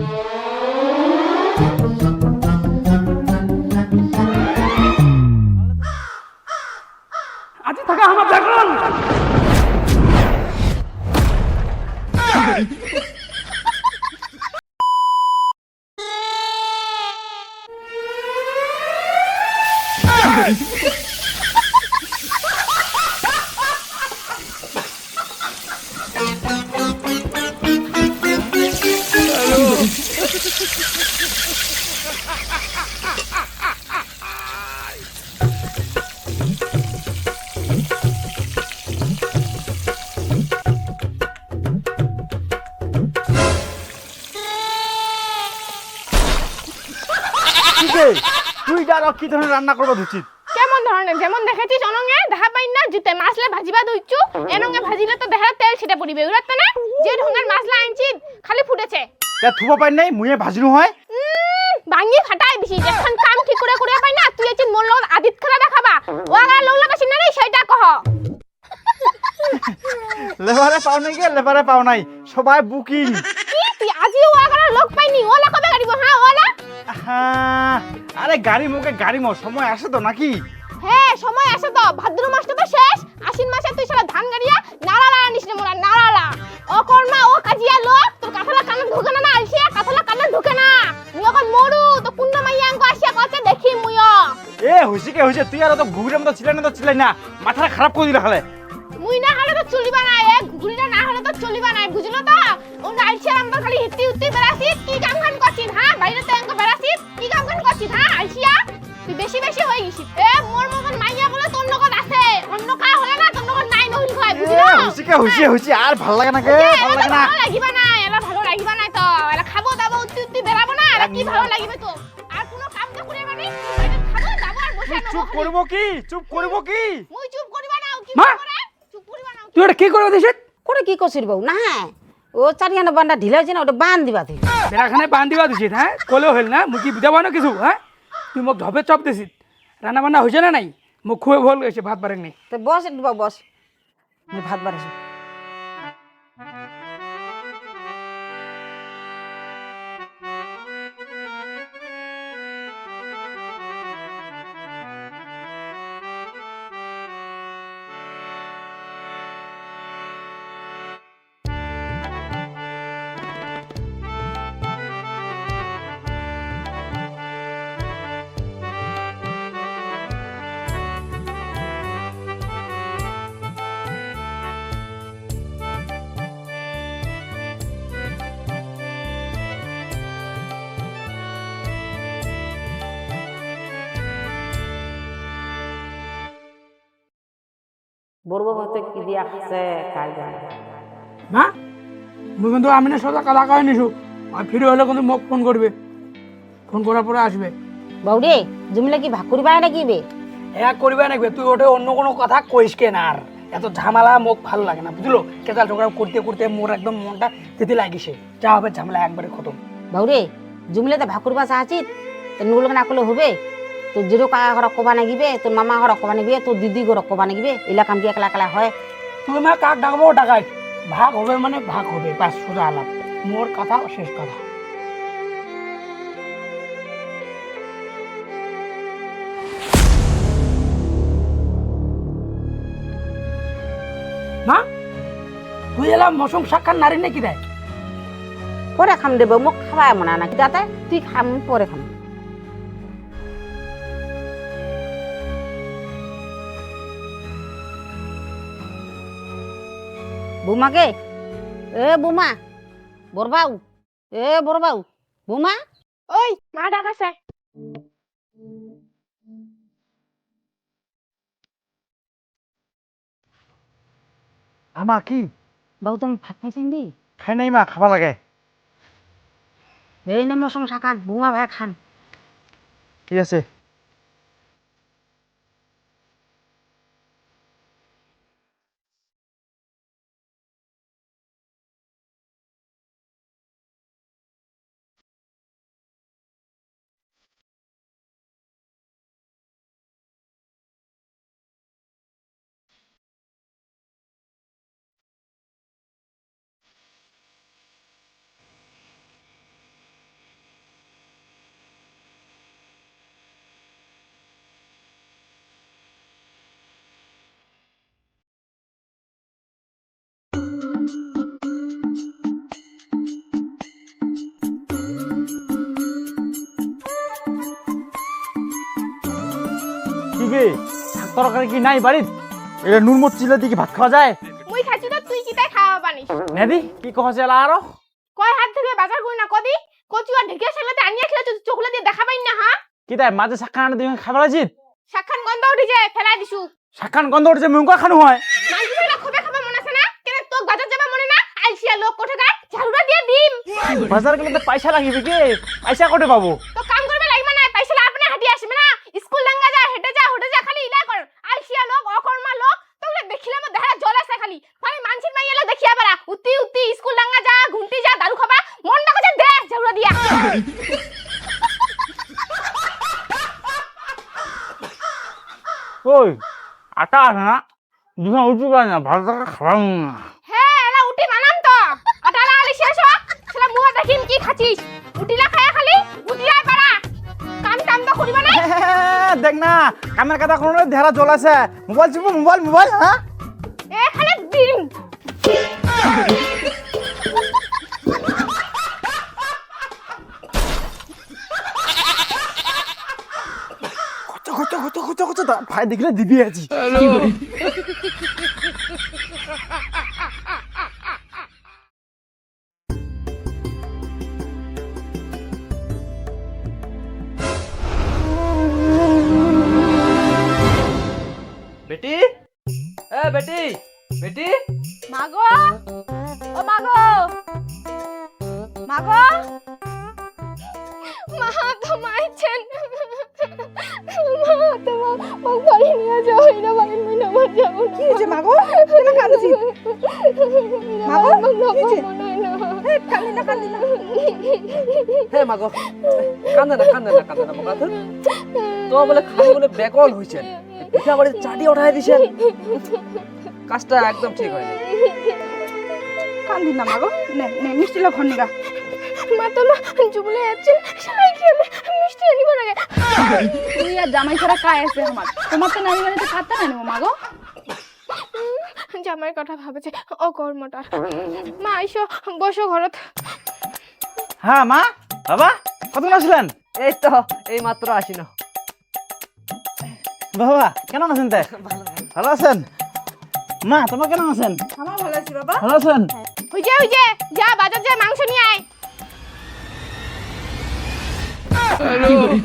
আজি কি ধরনের রান্না করব উচিত কেমন ধরনের? যেমন দেখেছিস অনঙ্গে দেখা পাই না জুতে মাছলে ভাজিবা দইছু এনঙ্গে ভাজিলে তো দেখা তেল ছিটা পড়িবে উড়াত না? যে ঢঙ্গের মাছলা আনছি খালি ফুটেছে। তা থুব পাই নাই মুয়ে ভাজিনো হয়? ভাঙি ফাটাই দিছি যেখান কাম ঠিক করে করে পাই না তুই আছিস মোর লগত আদিত খেলা দেখাবা। ওয়াগা লৌলা বাসি না রে সেটা কহ। লেবারে পাও নাই গে লেবারে পাও নাই সবাই বুকিং। কি তুই আজিও ওয়াগা লোক পাইনি ওলা কবে গাড়িব হ্যাঁ ওলা? আরে গাড়ি মুখে গাড়ি মো সময় আসে তো নাকি? হ্যাঁ সময় আসে তো। ভাদ্র মাসটা তো শেষ আশ্বিন মাসে তুই সারা ধান গাড়িয়া নাড়ালা আনিস না মোরা নাড়ালা ও কর্মা ও কাজিয়া লোক তোর কাঁঠালা কানে ঢুকে না না আলসিয়া কাঁঠালা কানে ঢুকে না। মুই এখন মরু তো কুন্ড মাইয়া আঙ্গ আসিয়া কচ্ছে দেখি মুইও এ হইছে কে হইছে? তুই আর তো ঘুরে মতো ছিলেন না তো ছিলেন না। মাথাটা খারাপ করে দিলে হালে মুই না হলে তো চলিবা না এ। ঘুরিটা না হলে তো চলিবা না বুঝলো তো? ও আলসিয়া আমরা খালি হিত্তি উত্তি বেড়াছি কি কাম বেশি বেশি হয়ে গেছিস এ মোর মতন মাইয়া বলে তোর লগত আছে। অন্য কা হলে না তোর লগত নাই নহিল কয় বুঝলো কে হইছে হইছে আর ভালো লাগে না কে ভালো লাগে না ভালো লাগিবা না এলা ভালো লাগিবা না তো। এলা খাব দাবো উত্তি উত্তি বেড়াবো না এলা কি ভালো লাগিবে তো আর কোনো কাম তো করে মানে খাব দাবো আর বসে তুই চুপ করব কি? চুপ করব কি? মুই চুপ করিবা না ও কি মা! করে চুপ করিবা না তুই কি করবে দিছিস করে কি করছিস বউ না ও চারিখানে বান্ডা ঢিলা হয়েছে না ওটা বান দিবা তুই বেড়াখানে বান দিবা দিছিস হ্যাঁ কলেও হল না মুখ কি না কিছু হ্যাঁ তুই মোক ধবে চপ দিছি রান্না বান্না হয়েছে না নাই? মোক খুবই ভুল গেছে ভাত বাড়ি নেই তই বাবু, বস আমি ভাত বাড়াইছি বলব হয়তো কি দিয়া খাচ্ছে কাজ জানে মা মুই কিন্তু আমি না সোজা কথা কয়ে নিছু। আর ফিরে হলে কিন্তু মোক ফোন করবে। ফোন করার পরে আসবে। বৌরে জমিলে কি ভাগ করিবা নাকি বে? হ্যাঁ করবে নাকি তুই ওঠে অন্য কোনো কথা কইস কেন আর? এত ঝামেলা মোক ভালো লাগে না বুঝলো কেতাল টোকরা করতে করতে মোর একদম মনটা তেতে লাগিছে। যা হবে ঝামেলা একবারে খতম। বৌরে জমিলে তো ভাগ করিবা চাহাচিত তো নুগুলো না করলে হবে? তোর জিরো কাকা ঘর কবা নাগিবে তোর মামা ঘর কবা নাগিবে তোর দিদি ঘর কবা নাগিবে এলা কাম কি একলা একলা হয়? তুই মা কাক ডাকবো ডাকাই? ভাগ হবে মানে ভাগ হবে বাস সোজা আলাপ। মোর কথা শেষ কথা। মা তুই এলাম মৌসুম সাক্ষাৎ নারী নাকি দেয় পরে খাম দেব মোক খাওয়া মনা না কিতাতে তুই খাম পরে খাম। বুমাকে এ বুমা বরবাউ এ বরবাউ বুমা? ওই মা ডাকাছে। আমা কি? বাবু তুমি ভাত খাইছেন দি খাই নাই মা খাবা লাগে। এই নাম সঙ্গে খান বুমা ভাই খান। ঠিক আছে? বে শাক তরকারি কি নাই বাড়িত এটা নুন মত চিলে দিয়ে কি ভাত খাওয়া যায়? মুই খাচ্ছি তো তুই কি তাই খাওয়া পানিস নেদি কি কহছে এলা আরও? কয় হাত থেকে বাজার করি না কদি কচু আর ঢেকে সেলাতে আনিয়া খেলে তুই চোখলে দিয়ে দেখা পাই না হ্যাঁ কি তাই মাঝে শাক আনে দিয়ে খাবার আছিস সাক্ষান গন্ধ উঠি যায় ফেলাই দিছু। শাকান গন্ধ উঠছে মুঙ্গা খানো হয়? মাংস কইলা খবে খাবে মনে আছে না? কেন তোক বাজার যাবা মনে না? আলসিয়া লোক কোঠে গায় ঝাড়ুটা দিয়ে দিম। বাজার গেলে তো পয়সা লাগিবে কি? পয়সা কোটে পাবো তো কাম করবে লাগবে না পয়সা আপনি হাঁটি আসবে না স্কুল ডাঙ্গা যা হেঁটে যা হেঁটে যা খালি ইলা কর আলসিয়া লোক অকর্মা লোক তোগুলো দেখিলে আমার দেহা জল আসে খালি খালি মানসির মাইয়ালে দেখিয়া পারা উত্তি উত্তি স্কুল ডাঙ্গা যা ঘুমটি যা দারু খাবা মনটা কাছে দে ঝাড়ুটা দিয়া ওই আটা আছে না দুজন উঠু পারে না ভালো থাকা খাবার না। হ্যাঁ এলা উঠি মানাম তো। আটালা আলি শেষ হোক সেটা মুয়া দেখিম কি খাচ্ছিস। উঠিলা খায়া খালি উঠিলাই পারা কাম টাম তো করিবা না দেখ না কামের কথা কোনো ঢেরা জল আছে মোবাইল চুপ মোবাইল মোবাইল হ্যাঁ এ খালি দিন কত কত কত ভাই দেখলে দিবি আছি বেটি? এ বেটি বেটি? মাগো? ও মাগো? মাগো? মা তো মাইছেন বাড়ি নিয়ে যাও এটা বাড়ি নিয়ে আমার কি হয়েছে মাগো? কেন কাঁদছিস? মাগো? কি হয়েছে? কান্দি না কান্দি না। হে মাগো। কান্দে না কান্দে না কান্দে না মগা তো বলে খালি বলে বেকল হইছেন পিঠা বাড়ি চাটি উঠাই দিছেন। কাজটা একদম ঠিক হয়নি। কান্দি না মাগো। নে নে মিষ্টি লো খন্নিকা মা তো মা জুবলে যাচ্ছেন মিষ্টি আনিব লাগে তুই আর জামাই ছাড়া কায় আছে আমার। তোমার তো নানি বাড়িতে কাটতে না নেব মাগো জামাই কথা ভাবেছে। ও কর্মটার মা আইসো বসো ঘরত। হ্যাঁ মা? বাবা কতক্ষণ আসলেন? এই তো এই মাত্র আসি না বাবা কেমন আছেন তে? ভালো আছেন? মা তোমার কেমন আছেন? আমার ভালো আছি বাবা। ভালো আছেন? হইছে হইছে। যা বাজার যা মাংস নিয়ে আয়। কিরে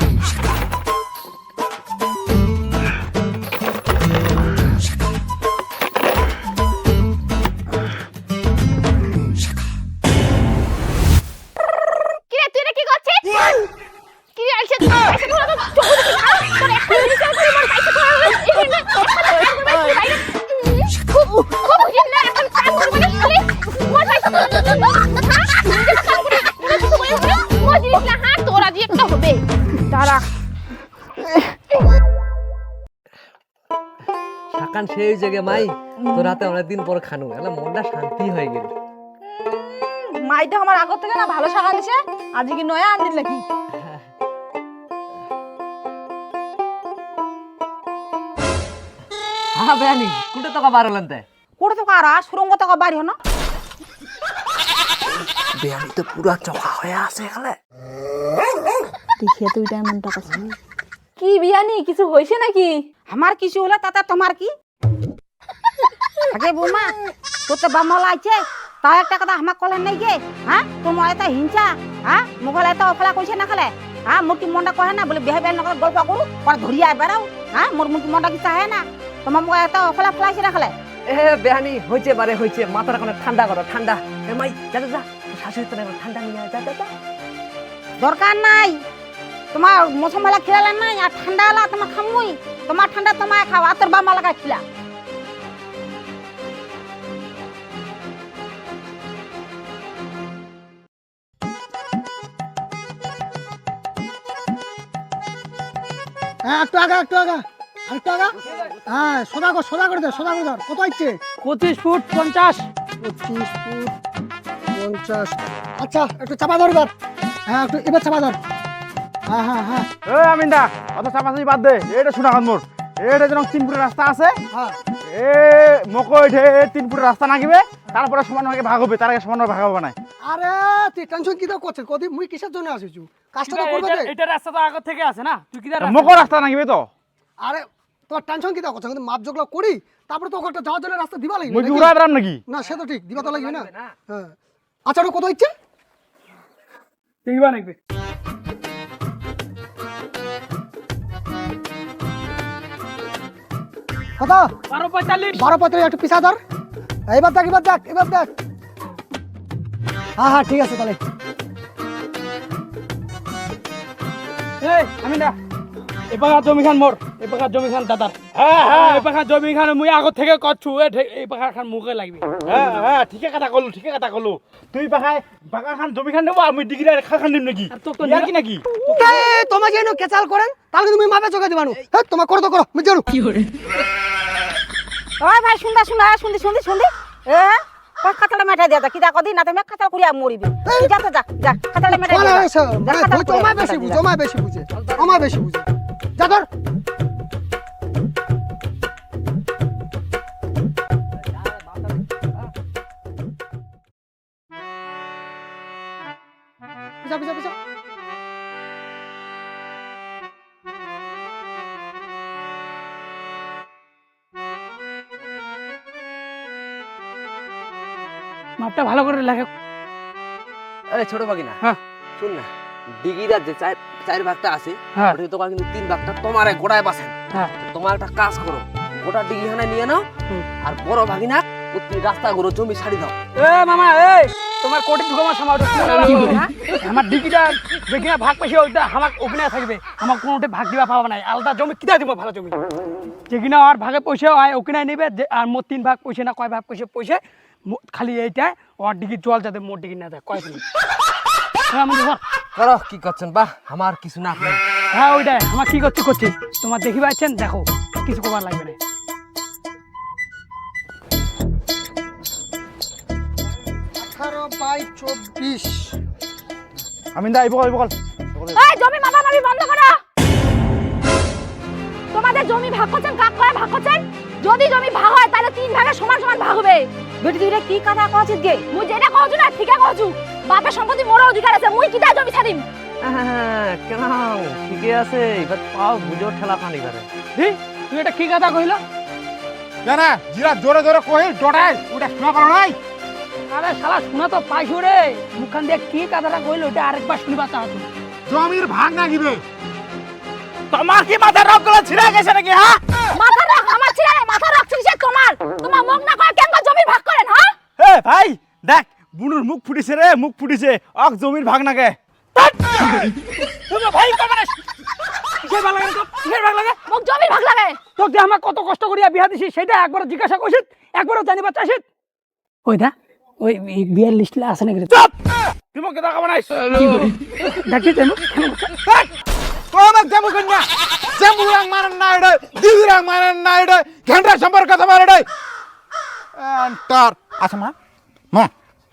শাকান সেই জায়গায় মাই তোর হাতে অনেকদিন পর খানু। এলা মনটা শান্তি হয়ে গেল। মাই তো আমার আগর থেকে না ভালো শাক আনিছে আজ কি নয়া আন দিল কি বেয়ানি কুটে তোকা বার হলেন তে। কোটে তো কারা? সুরঙ্গ তো বাড়ি হন বেয়ানি তো পুরা চকা হয়ে আছে এখানে। দেখিয়ে তুই কাছে কি বিয়ানি কিছু হয়েছে নাকি? আমার কিছু হলে তাতে তোমার কি? আগে বৌমা তোর তো বাম লাগছে তাও একটা কথা আমাক কলে নাই গে হ্যাঁ? তোমার এত হিংসা হ্যাঁ? মোবাইল এত অফলা কইছে না খালে হ্যাঁ? মোর কি মনটা কহে না বলে বিহে বেল নকলে গল্প করু পরে ধরিয়া বেড়াও হ্যাঁ? মোর মুখ মনটা কি চাহে না? তোমার মোবাইল এত অফলা ফলাইছে না খালে? এ বেহানি হয়েছে বারে হয়েছে মাথাটা কোনো ঠান্ডা করো ঠান্ডা এ মাই যা যা, যা। শাশুড়ি তো ঠান্ডা নিয়ে যা যা যা। দরকার নাই। তোমার মৌসুম বেলা খিলালে নাই আর ঠান্ডা হলা তোমার খামুই। তোমার ঠান্ডা তোমার খাও আর তোর বাবা লাগা খিলা। একটু আগা একটু আগা। একটু আগা? হ্যাঁ সোজা কর সোজা করে দে সোজা করে ধর কত হচ্ছে? পঁচিশ ফুট পঞ্চাশ। পঁচিশ ফুট পঞ্চাশ। আচ্ছা একটু চাপা ধর এবার। হ্যাঁ একটু এবার চাপা ধর। হ্যাঁ হ্যাঁ হ্যাঁ। এ আমিন্দা অত চাপাচাপি বাদ দে। এটা শোনা খান মোর এটা তিন ফুটের রাস্তা আছে। হ্যাঁ। এ মকো তিন ফুটের রাস্তা নাগিবে তারপরে সমান ভাগে ভাগ হবে। তার আগে সমান ভাগ হবে না। আরে তুই টেনশন কি দাও করছিস? কদি মুই কিসের জন্য আসিছু? কাজটা তো করবে এটা- রাস্তা তো আগর থেকে আছে না? তুই কি মুখ রাস্তা নাকি তো? আরে তোর টেনশন কি করছিস? কিন্তু মাপ যোগলা করি তারপরে তো ওখানটা যাওয়ার জন্য রাস্তা দিবা লাগবে মুই নাকি? নাকি? না সে তো ঠিক দিবা তো লাগবে না। হ্যাঁ। আচ্ছা ওটা কত ইচ্ছে দেখবা নাকবে কত বারো পঁয়তাল্লিশ। বারো পঁয়ত্রিশ একটু পিছা ধর। এবার দেখ এবার দেখ এবার দেখ। হ্যাঁ হ্যাঁ ঠিক আছে তাহলে। এই আমি না এপাকা জমি খান মোর এপাকা জমি খান দাদার। হ্যাঁ হ্যাঁ। এপাকা জমি খান মুই আগত থেকে করছু এ ঠে- খান মুখে লাগবে। হ্যাঁ হ্যাঁ ঠিকে কথা কলো ঠিকে কথা কলো। তুই খান জমি খান নেব আমি ডিগ্রি খা খান নিম নাকি? আর তোকে তো ইয়ার কি নাকি? এই, তোমাকে যেন কেচাল করেন তাহলে তুমি মাপে চোখে দিবানু। হ্যাঁ তোমার করো তো করো আমি জানো ওই ভাই শুনদা শুনদা শুনদি শুনদি শুনদি। এ কই খাতাটা মেটাই দিয়া কি দা কদি না তুমি খাতা করিয়া মরিবি। যা তো যা যা খাতাটা মেটাই মানে দিয়া যা বেশি বুঝে বেশি বুঝে বেশি বুঝে। যা ধর। মাপটা ভালো করে লেখা। আরে ছোট বাগিনা হ্যাঁ। শুন না ডিগিটার যে চার চার ভাগটা আছে হ্যাঁ। ওটা তোমার কিন্তু তিন ভাগটা তোমার গোড়ায় বাসেন হ্যাঁ। তোমার একটা কাজ করো গোটা ডিগিখানে নিয়ে নাও আর বড় ভাগিনা প্রতি রাস্তা গুলো জমি ছাড়ি দাও। এ মামা এই তোমার কোটি ঢুকামা সামাটো আমার ডিগিটা যেখানে ভাগ পাইছে ওইটা আমার ওখানে থাকবে। আমার কোনোটা ভাগ দিবা পাবা নাই। আলাদা জমি কিনা দিব ভালো জমি। যেখানে আর ভাগে পয়সা হয় ওখানে নেবে আর মোট তিন ভাগ পয়সা না কয় ভাগ পয়সা পয়সা মো- খালি এইটা ওর ডিগি জল যাতে মোট ডিগি না দেয় কয় দিন? হ্যাঁ। করো কি করছেন? বাহ আমার কিছু না হ্যাঁ ওইটাই আমার কি করছি করছি। তোমার দেখি পাচ্ছেন? দেখো কিছু কবার লাগবে না। আঠারো বাই চব্বিশ। আমি দা বকল এই জমি মাপামাপি বন্ধ করো। তোমাদের জমি ভাগ করছেন কাক করে ভাগ করছেন? যদি জমি ভাগ হয় তাহলে তিন ভাগে সমান সমান ভাগ হবে। বেটি তুই কি কথা কছিস গে? মুই যেটা কহছু না ঠিকই কহছু বাপের সম্পত্তি মোর অধিকার আছে মুই কিতা জমি ছাড়িম। কেন ঠিকই আছে এবার পাও বুঝো ঠেলা পানি করে হি, তুই এটা কি কথা কইল জানা জিরা জোরে জোরে কই ডটাই ওটা শোনা পারো নাই? আরে শালা শোনা তো পাইছো রে। মুখখান দিয়ে কি কথাটা কইল ওটা আরেকবার শুনিবা চাহতো জমির ভাগ না গিবে তোমার কি মাথা রকগুলো ছিড়ে গেছে নাকি হ্যাঁ? মাথা রাখ আমার ছেলে মাথা রাখছিস সে তোমার। তোমার মুখ না কয় কেন জমি ভাগ করেন হ্যাঁ? এ ভাই দেখ বুনুর মুখ ফুটিছে রে মুখ ফুটিছে। অক জমির ভাগ নাগে তুমি ভাই কবে কিসের ভাগ লাগে তো কিসের ভাগ লাগে। মুখ জমি ভাগ লাগে। তোকে যে আমার কত কষ্ট করিয়া বিয়া দিছি সেটা একবার জিজ্ঞাসা করছিস একবারও জানিবা চাইছিস ওই দা ওই বিয়ের লিস্টে আছে নাকি? চুপ! তুমি কেদা খাবার নাই ডাকিস তেমন তোমাক জামু কন্যা। জামু রাং মারন না এডে দিদি রাং মারন না এডে ঘণ্টা সম্পর্ক কথা মার এন্টার আচ্ছা মা। মা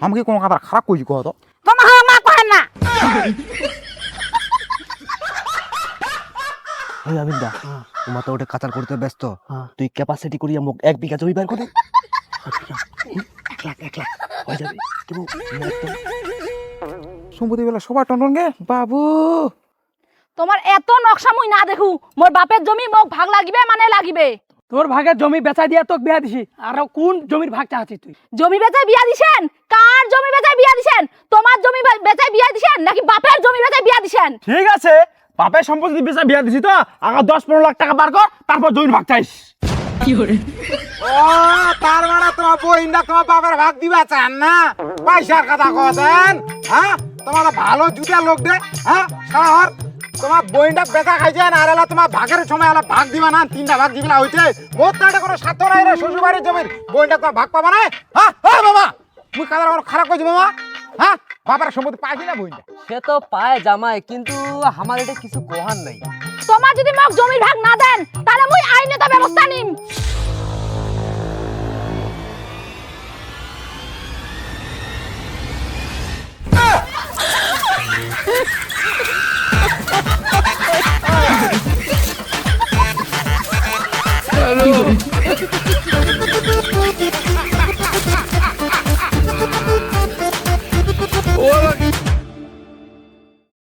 আমি কোনো কথা খারাপ কইছি কহ তো। তোমার মা কহেন না। ওই আবিন্দা তোমার তো ওটা কাচার করতে ব্যস্ত। তুই ক্যাপাসিটি করিয়া মুখ এক বিঘা জমি বের করে এক লাখ এক লাখ হয়ে যাবে। সম্পত্তি বেলা সবার টনটন গে। বাবু! তোমার এত নকশা মুই না দেখু। মোর বাপের জমি মোক ভাগ লাগিবে মানে লাগিবে। তোর ভাগের জমি বেচা দিয়া তোকে বিয়া দিছি। আর কোন জমির ভাগ চাচ্ছিস তুই? জমি বেচায় বিয়া দিছেন? কার জমি বেচায় বিয়া দিছেন? তোমার জমি বে- বেচায় বিয়া দিছেন? নাকি বাপের জমি বেচায় বিয়া দিছেন? ঠিক আছে বাপের সম্পত্তি বেচা বিয়া দিছি তো। আগা দশ পনেরো লাখ টাকা বার কর তারপর জমির ভাগ চাইস ও তার মানে তোমার বইন্দা তোমার বাবার ভাগ দিবা চান না? পয়সার কথা কতেন হ্যাঁ তোমার ভালো জুতা লোক দে হ্যাঁ শহর তোমার বইন্দা বেচা খাইছে আর এলা তোমার ভাগের সময় এলা ভাগ দিবা না তিনটা ভাগ দিবা হইছে মোট না এটা কোনো স্বার্থ নাই রে শ্বশুর বাড়ির জমির বইন্দা তোমার ভাগ পাবা না হ্যাঁ হ্যাঁ বাবা! মুই কাদার আমার খারাপ কইছি মামা হ্যাঁ বাবার সম্পত্তি পাইছি না বইন্দা সে তো পায় জামাই কিন্তু আমার এটা কিছু কোহার নাই। তোমার যদি মোক জমির ভাগ না দেন তাহলে মুই আইনত ব্যবস্থা নিম। কি করে